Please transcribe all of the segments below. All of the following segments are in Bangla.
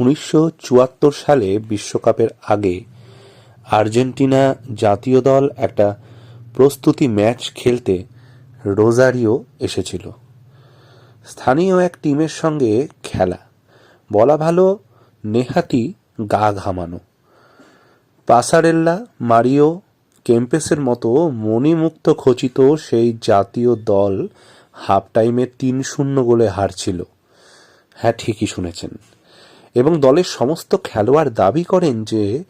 উনিশশো চুয়াত্তর সালে বিশ্বকাপের আগে আর্জেন্টিনা জাতীয় দল একটা প্রস্তুতি ম্যাচ খেলতে রোজারিও এসেছিল। স্থানীয় এক টিমের সঙ্গে খেলা। বলা ভালো নেহাতি গা ঘামানো। পাসারেল্লা, মারিও, কেম্পেসের মতো মণিমুক্ত খচিত সেই জাতীয় দল হাফ টাইমে তিন শূন্য গোলে হারছিল। হ্যাঁ ঠিকই শুনেছেন। এবং দলের সমস্ত খেলোয়াড় দাবি করেন যে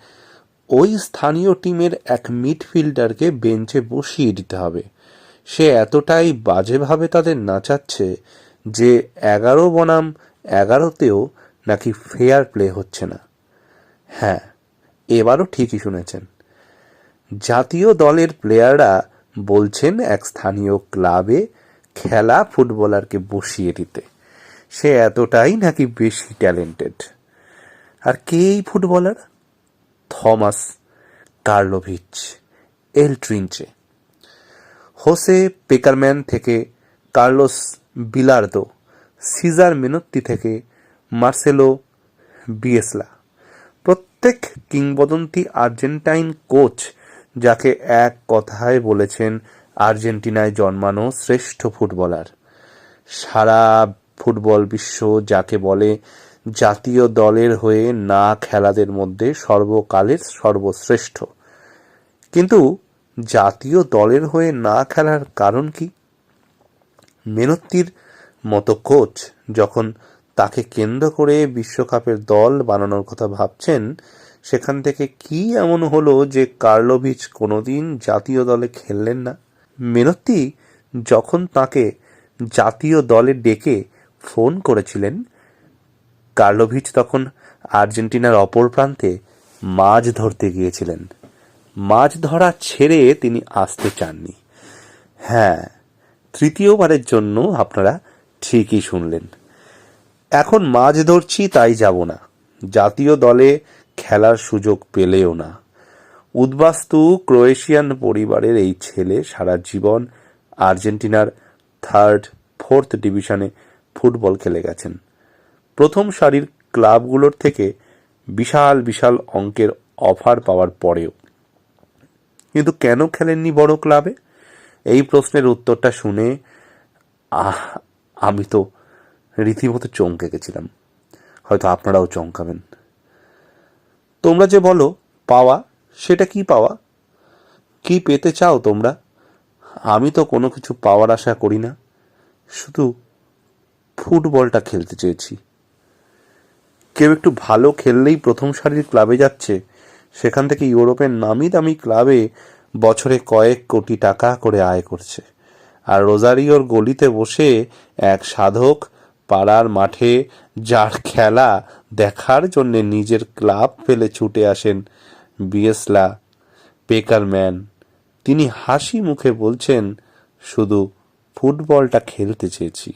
ওই স্থানীয় টিমের এক মিডফিল্ডারকে বেঞ্চে বসিয়ে দিতে হবে। সে এতটাই বাজেভাবে তাদের নাচাচ্ছে যে এগারো বনাম এগারোতেও নাকি ফেয়ার প্লে হচ্ছে না। হ্যাঁ এবারও ঠিকই শুনেছেন। জাতীয় দলের প্লেয়াররা বলছেন এক স্থানীয় ক্লাবে খেলা ফুটবলারকে বসিয়ে দিতে। সে এতটাই নাকি বেশি ট্যালেন্টেড। আর কে এই footballer? Thomas Carlovich, El Trinche Jose Pekerman থেকে কার্লোস বিলার্দো, সিজার মেনত্তি থেকে মার্সেলো বিয়েসলা। প্রত্যেক কিংবদন্তি আর্জেন্টাইন কোচ যাকে এক কথায় বলেছেন, আর্জেন্টিনায় জন্মানো শ্রেষ্ঠ ফুটবলার। সারা ফুটবল বিশ্ব যাকে বলে জাতীয় দলের হয়ে না খেলাদের মধ্যে সর্বকালের সর্বশ্রেষ্ঠ। কিন্তু জাতীয় দলের হয়ে না খেলার কারণ কি? মেনত্তির মতো কোচ যখন তাকে কেন্দ্র করে বিশ্বকাপের দল বানানোর কথা ভাবছেন, সেখান থেকে কি এমন হলো যে কার্লোভিচ কোনোদিন জাতীয় দলে খেললেন না? মেনত্তি যখন তাকে জাতীয় দলে ডেকে ফোন করেছিলেন। কার্লোভিচ তখন আর্জেন্টিনার অপর প্রান্তে মাছ ধরতে গিয়েছিলেন। মাছ ধরা ছেড়ে তিনি আসতে চাননি। হ্যাঁ তৃতীয়বারের জন্য আপনারা ঠিকই শুনলেন। এখন মাছ ধরছি, তাই যাব না। জাতীয় দলে খেলার সুযোগ পেলেও না। উদ্বাস্তু ক্রোয়েশিয়ান পরিবারের এই ছেলে সারা জীবন আর্জেন্টিনার থার্ড, ফোর্থ ডিভিশনে ফুটবল খেলে গেছেন। প্রথম সারির ক্লাবগুলোর থেকে বিশাল বিশাল অঙ্কের অফার পাওয়ার পরেও। কিন্তু কেন খেলেননি বড় ক্লাবে? এই প্রশ্নের উত্তরটা শুনে, আহ, আমি তো রীতিমতো চমকে গেছিলাম। হয়তো আপনারাও চমকাবেন। তোমরা যে বলো, পাওয়া? সেটা কি পাওয়া? কি পেতে চাও তোমরা? আমি তো কোনো কিছু পাওয়ার আশা করি না। শুধু ফুটবলটা খেলতে চেয়েছি। কেউ একটু ভালো খেললেই প্রথম সারির ক্লাবে যাচ্ছে, সেখান থেকে ইউরোপের নামি দামি ক্লাবে বছরে কয়েক কোটি টাকা করে আয় করছে। আর রোজারিওর গলিতে বসে এক সাধক পাড়ার মাঠে যার খেলা দেখার জন্য নিজের ক্লাব ফেলে ছুটে আসেন বিয়েসলা পেকারম্যান। তিনি হাসি মুখে বলছেন, শুধু ফুটবলটা খেলতে চেয়েছি।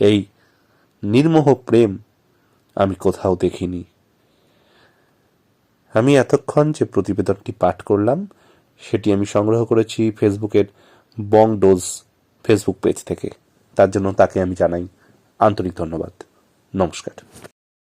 এই নির্মোহ প্রেম আমি কোথাও দেখিনি। আমি এতক্ষণ যে প্রতিবেদনটি পাঠ করলাম, সেটি আমি সংগ্রহ করেছি ফেসবুকের বং ডোজ ফেসবুক পেজ থেকে। তার জন্য তাকে আমি জানাই আন্তরিক ধন্যবাদ। নমস্কার।